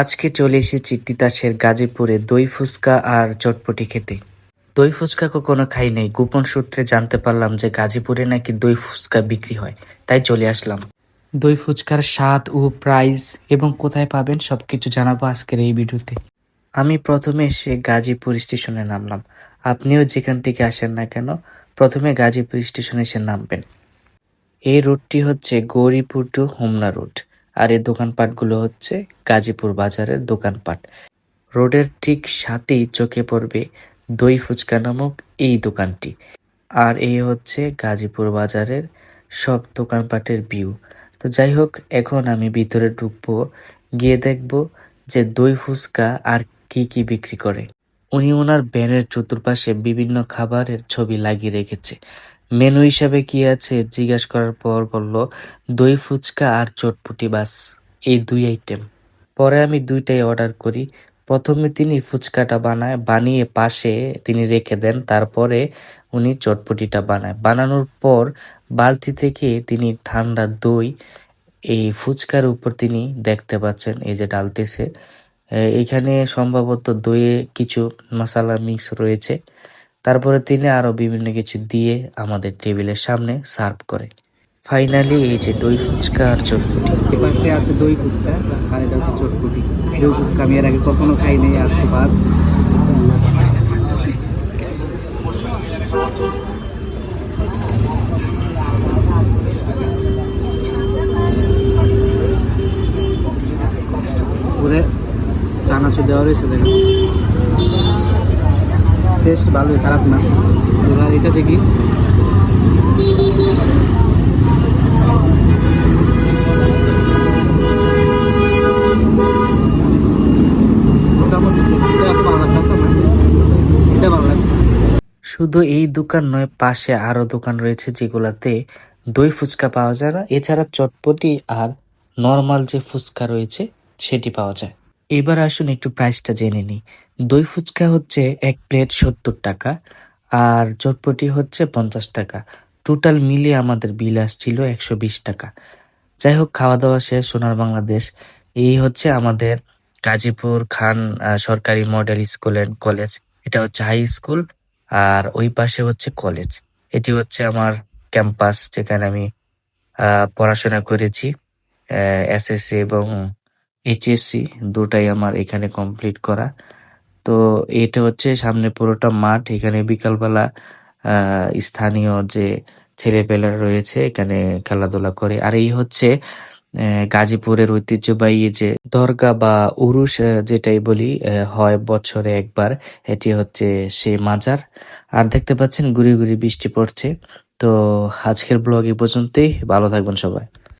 আজকে চলে এসেছি তিতাসের গাজীপুরে দই ফুচকা আর চটপটি খেতে। দই ফুচকা কখনো খাই নাই। গোপন সূত্রে জানতে পারলাম যে গাজীপুরে নাকি দই ফুচকা বিক্রি হয়। তাই চলে আসলাম। দই ফুচকার স্বাদ ও প্রাইস এবং কোথায় পাবেন সবকিছু জানাব আজকের এই ভিডিওতে। আমি প্রথমে এসে গাজীপুর স্টেশনে নামলাম। আপনিও যেখান থেকে আসেন না কেন, প্রথমে গাজীপুর স্টেশনে এসে নামবেন। এই রুটটি হচ্ছে গৌরীপুর টু হোমনা রুট আর এই দোকানপাটগুলো হচ্ছে গাজীপুর বাজারের দোকানপাট। রোডের ঠিক সাথেই চোখে পড়বে দই ফুচকা নামক এই দোকানটি। আর এই হচ্ছে গাজীপুর বাজারের সব দোকানপাটের ভিউ। তো যাই হোক, এখন আমি ভিতরে ঢুকবো, গিয়ে দেখব যে দই ফুচকা আর কি কি বিক্রি করে। উনি ওনার ব্যানের চতুর্পাশে বিভিন্ন খাবারের ছবি লাগিয়ে রেখেছে। মেনু হিসাবে কি আছে জিজ্ঞাসা করার পর বলল, দই ফুচকা আর চটপটি বাস, এই দুই আইটেম পরে আমি দুইটাই অর্ডার করি। প্রথমে তিনি ফুচকাটা বানায়, বানিয়ে পাশে তিনি রেখে দেন, তারপরে উনি চটপটিটা বানায়। বানানোর পর বালতি থেকে তিনি ঠান্ডা দই, এই ফুচকার উপর তিনি দেখতে পাচ্ছেন, এই যে ডালতেছে। এখানে সম্ভবত দইয়ে কিছু মশালা মিক্স রয়েছে। তারপরে তিনি আরও বিভিন্ন কিছু দিয়ে আমাদের টেবিলের সামনে সার্ভ করে। ফাইনালি এই যে দই ফুচকা আর চটপটি। এপাশে আছে দই ফুচকা, আর এটা হচ্ছে চটপটি। দই ফুচকা আমি এর আগে কখনো খাই নাই, আজকে পুরে চানাচুর দেওয়া রয়েছে দেখেন টেস্ট ভালোই খারাপ না। এবার এটা দেখি। শুধু এই দোকান নয়, পাশে আরও দোকান রয়েছে যেগুলাতে দই ফুচকা পাওয়া যায় না। এছাড়া চটপটি আর নর্মাল যে ফুচকা রয়েছে, সেটি পাওয়া যায়। এবার আসুন একটু প্রাইসটা জেনে নিই। দই ফুচকা হচ্ছে এক প্লেট সত্তর টাকা, আর চটপটি হচ্ছে পঞ্চাশ টাকা। টোটাল মিলিয়ে আমাদের বিল আসছিল একশো বিশ টাকা। যাই হোক খাওয়া দাওয়া শেষ, সোনার বাংলাদেশ। এই হচ্ছে আমাদের গাজীপুর খান সরকারি মডেল স্কুল অ্যান্ড কলেজ এটা হচ্ছে হাই স্কুল আর ওই পাশে হচ্ছে কলেজ এটি হচ্ছে আমার ক্যাম্পাস যেখানে আমি পড়াশোনা করেছি এসএসসি এবং এইচএসসি দুটাই আমার এখানে কমপ্লিট করা। তো এটা হচ্ছে সামনে পুরোটা মাঠ। এখানে বিকালবেলা স্থানীয় যে ছেলেপেলেরা রয়েছে এখানে খেলাধুলা করে। আর এই হচ্ছে গাজীপুরের ঐতিহ্যবাহী যে দরগা বা আহ, যেটাই বলি হয় বছরে একবার। এটি হচ্ছে সে মাজার। আর দেখতে পাচ্ছেন গুড়ি গুড়ি বৃষ্টি পড়ছে। তো আজকের ব্লগ এই পর্যন্তই। ভালো থাকবেন সবাই।